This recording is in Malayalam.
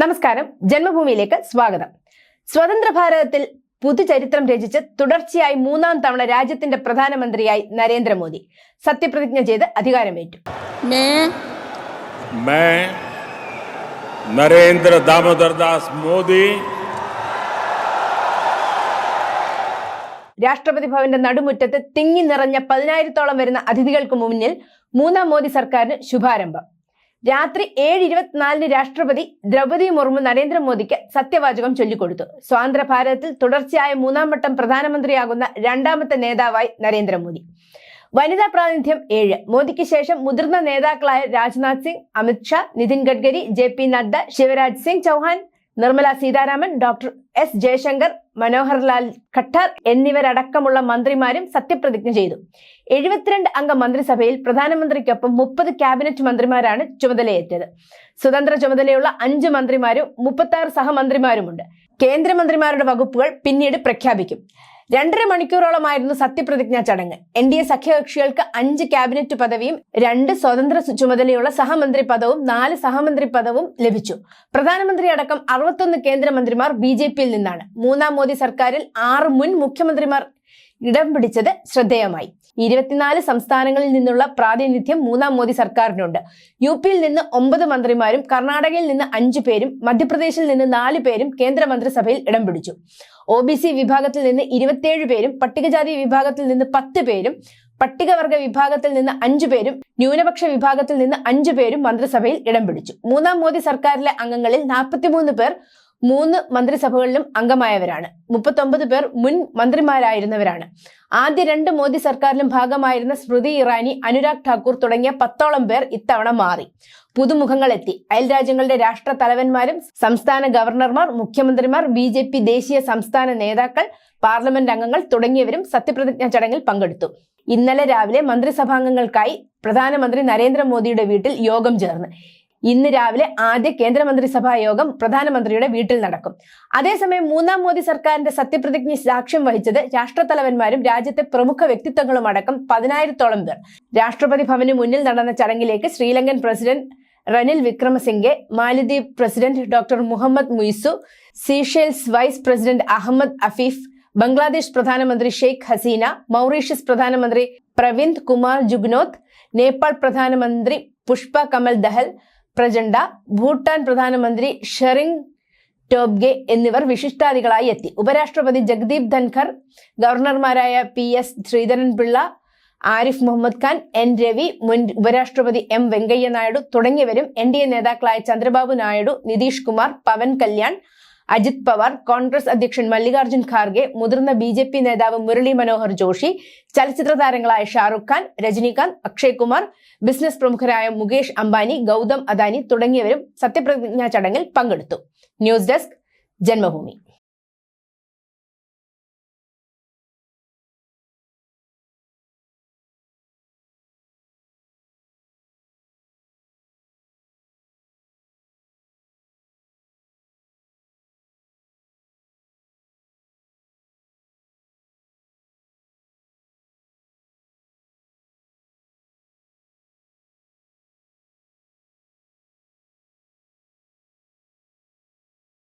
നമസ്കാരം. ജന്മഭൂമിയിലേക്ക് സ്വാഗതം. സ്വതന്ത്ര ഭാരതത്തിൽ പുതുചരിത്രം രചിച്ച് തുടർച്ചയായി മൂന്നാം തവണ രാജ്യത്തിന്റെ പ്രധാനമന്ത്രിയായി നരേന്ദ്രമോദി. സത്യപ്രതിജ്ഞ ചെയ്ത് അധികാരമേറ്റു. നരേന്ദ്ര ദാമോദർ ദാസ് മോദി. രാഷ്ട്രപതി ഭവന്റെ നടുമുറ്റത്ത് തിങ്ങി നിറഞ്ഞ പതിനായിരത്തോളം വരുന്ന അതിഥികൾക്ക് മുന്നിൽ മൂന്നാം മോദി സർക്കാരിന് ശുഭാരംഭം. രാത്രി ഏഴ് ഇരുപത്തിനാലിന് രാഷ്ട്രപതി ദ്രൗപദി മുർമു നരേന്ദ്രമോദിക്ക് സത്യവാചകം ചൊല്ലിക്കൊടുത്തു. സ്വാതന്ത്ര്യ ഭാരതത്തിൽ തുടർച്ചയായ മൂന്നാം വട്ടം പ്രധാനമന്ത്രിയാകുന്ന രണ്ടാമത്തെ നേതാവായി നരേന്ദ്രമോദി. വനിതാ പ്രാതിനിധ്യം ഏഴ്. മോദിക്ക് ശേഷം മുതിർന്ന നേതാക്കളായ Rajnath Singh Amit Shah Nitin Gadkari J P Nadda Shivraj Singh Chouhan Nirmala Sitharaman doctor S Jaishankar Manohar Lal Khattar എന്നിവരടക്കമുള്ള മന്ത്രിമാരും സത്യപ്രതിജ്ഞ ചെയ്തു. എഴുപത്തിരണ്ട് അംഗ മന്ത്രിസഭയിൽ പ്രധാനമന്ത്രിക്കൊപ്പം മുപ്പത് ക്യാബിനറ്റ് മന്ത്രിമാരാണ് ചുമതലയേറ്റത്. സ്വതന്ത്ര ചുമതലയുള്ള അഞ്ച് മന്ത്രിമാരും മുപ്പത്തി സഹമന്ത്രിമാരുമുണ്ട്. കേന്ദ്രമന്ത്രിമാരുടെ വകുപ്പുകൾ പിന്നീട് പ്രഖ്യാപിക്കും. രണ്ടര മണിക്കൂറോളമായിരുന്നു സത്യപ്രതിജ്ഞാ ചടങ്ങ്. എൻ ഡി എ സഖ്യകക്ഷികൾക്ക് അഞ്ച് ക്യാബിനറ്റ് പദവിയും രണ്ട് സ്വതന്ത്ര ചുമതലയുള്ള സഹമന്ത്രി പദവും നാല് സഹമന്ത്രി പദവും ലഭിച്ചു. പ്രധാനമന്ത്രി അടക്കം അറുപത്തൊന്ന് കേന്ദ്രമന്ത്രിമാർ ബി ജെ പിയിൽ നിന്നാണ്. മൂന്നാം മോദി സർക്കാരിൽ ആറ് മുൻ മുഖ്യമന്ത്രിമാർ ഇടം പിടിച്ചത് ശ്രദ്ധേയമായി. ഇരുപത്തിനാല് സംസ്ഥാനങ്ങളിൽ നിന്നുള്ള പ്രാതിനിധ്യം മൂന്നാം മോദി സർക്കാരിനുണ്ട്. യു പിയിൽ നിന്ന് ഒമ്പത് മന്ത്രിമാരും കർണാടകയിൽ നിന്ന് അഞ്ചു പേരും മധ്യപ്രദേശിൽ നിന്ന് നാല് പേരും കേന്ദ്രമന്ത്രിസഭയിൽ ഇടം പിടിച്ചു. ഒ ബി സി വിഭാഗത്തിൽ നിന്ന് ഇരുപത്തിയേഴ് പേരും പട്ടികജാതി വിഭാഗത്തിൽ നിന്ന് പത്ത് പേരും പട്ടികവർഗ വിഭാഗത്തിൽ നിന്ന് അഞ്ചു പേരും ന്യൂനപക്ഷ വിഭാഗത്തിൽ നിന്ന് അഞ്ചു പേരും മന്ത്രിസഭയിൽ ഇടം പിടിച്ചു. മൂന്നാം മോദി സർക്കാരിലെ അംഗങ്ങളിൽ നാൽപ്പത്തിമൂന്ന് പേർ മൂന്ന് മന്ത്രിസഭകളിലും അംഗമായവരാണ്. മുപ്പത്തൊമ്പത് പേർ മുൻ മന്ത്രിമാരായിരുന്നവരാണ്. ആദ്യ രണ്ട് മോദി സർക്കാരിലും ഭാഗമായിരുന്ന സ്മൃതി ഇറാനി അനുരാഗ് ഠാക്കൂർ തുടങ്ങിയ പത്തോളം പേർ ഇത്തവണ മാറി. പുതുമുഖങ്ങളെത്തി. അയൽരാജ്യങ്ങളുടെ അയൽ രാജ്യങ്ങളുടെ രാഷ്ട്ര തലവന്മാരും സംസ്ഥാന ഗവർണർമാർ മുഖ്യമന്ത്രിമാർ ബി ജെ പി ദേശീയ സംസ്ഥാന നേതാക്കൾ പാർലമെന്റ് അംഗങ്ങൾ തുടങ്ങിയവരും സത്യപ്രതിജ്ഞാ ചടങ്ങിൽ പങ്കെടുത്തു. ഇന്നലെ രാവിലെ മന്ത്രിസഭാംഗങ്ങൾക്കായി പ്രധാനമന്ത്രി നരേന്ദ്രമോദിയുടെ വീട്ടിൽ യോഗം ചേർന്ന്. ഇന്ന് രാവിലെ ആദ്യ കേന്ദ്രമന്ത്രിസഭാ യോഗം പ്രധാനമന്ത്രിയുടെ വീട്ടിൽ നടക്കും. അതേസമയം മൂന്നാം മോദി സർക്കാരിന്റെ സത്യപ്രതിജ്ഞ സാക്ഷ്യം വഹിച്ചത് രാഷ്ട്രത്തലവന്മാരും രാജ്യത്തെ പ്രമുഖ വ്യക്തിത്വങ്ങളും അടക്കം പതിനായിരത്തോളം പേർ. രാഷ്ട്രപതി ഭവന് മുന്നിൽ നടന്ന ചടങ്ങിലേക്ക് Sri Lankan president Ranil Wickremesinghe Maldives president doctor Mohamed Muizzu Seychelles vice president Ahmed Afif Bangladesh പ്രധാനമന്ത്രി ഷെയ്ഖ് ഹസീന മൗറീഷ്യസ് പ്രധാനമന്ത്രി പ്രവിന്ദ് കുമാർ ജുഗ്നോത്ത് നേപ്പാൾ പ്രധാനമന്ത്രി പുഷ്പ കമൽ ദഹൽ പ്രചണ്ഡ ഭൂട്ടാൻ പ്രധാനമന്ത്രി ഷെറിംഗ് ടോബ്ഗെ എന്നിവർ വിശിഷ്ടാതികളായി എത്തി. ഉപരാഷ്ട്രപതി Jagdeep Dhankhar ഗവർണർമാരായ P S Sreedharan Pillai Arif Mohammed Khan N Ravi മുൻ ഉപരാഷ്ട്രപതി എം വെങ്കയ്യ നായിഡു തുടങ്ങിയവരും എൻ ഡി എ നേതാക്കളായ ചന്ദ്രബാബു നായിഡു നിതീഷ് കുമാർ പവൻ കല്യാൺ അജിത് പവാർ കോൺഗ്രസ് അധ്യക്ഷൻ മല്ലികാർജുൻ ഖാർഗെ മുതിർന്ന ബി ജെ പി നേതാവ് മുരളി മനോഹർ ജോഷി ചലച്ചിത്ര താരങ്ങളായ ഷാറുഖ് ഖാൻ രജനീകാന്ത് അക്ഷയ് കുമാർ ബിസിനസ് പ്രമുഖരായ മുകേഷ് അംബാനി ഗൗതം അദാനി തുടങ്ങിയവരും സത്യപ്രതിജ്ഞാ ചടങ്ങിൽ പങ്കെടുത്തു. News desk Janmabhumi.